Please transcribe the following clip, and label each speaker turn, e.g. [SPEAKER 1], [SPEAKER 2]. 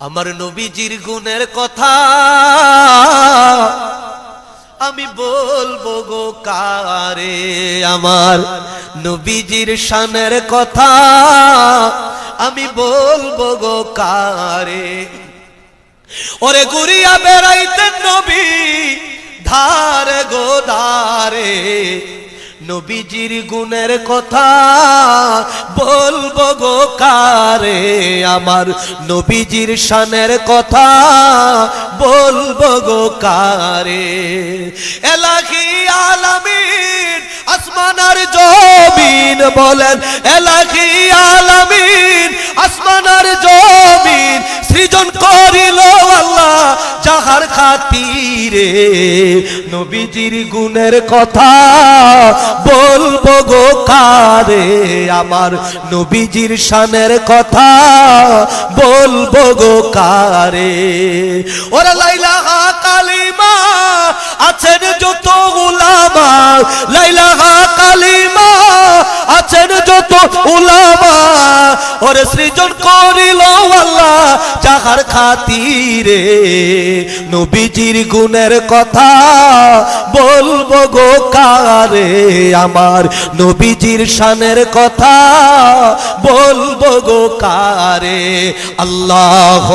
[SPEAKER 1] আমার নবীজির গুণের কথা আমি বলব গো কারে আমার নবীজির শানের কথা আমি বলব গো কারে। ওরে গুরিয়া বেড়াইতেন নবী ধারে গো ধারে। নবীজির গুণের কথা বলব গো কারে? আমার নবীজির শানের কথা বলব গো কারে? এলাহি আলামিন আসমানার জমিন বলেন, এলাহি আলামিন আসমানার জমিন সৃজন করিল আল্লাহ, যাহার খাতিরে নবীজির গুণের কথা বলব গো কারে? আমার নবীজির শানের কথা বলব গো কারে? ওরা লাইলাহা কালিমা আছেন যত উলামা লাইলাহা কালিমা আছেন যত উলামা। ওরে সৃজন করিল আল্লাহ যাহার খাতিরে। নবীজির গুণের কথা বলব গো কারে। আমার নবীজির শানের কথা বলব গো কারে। আল্লাহ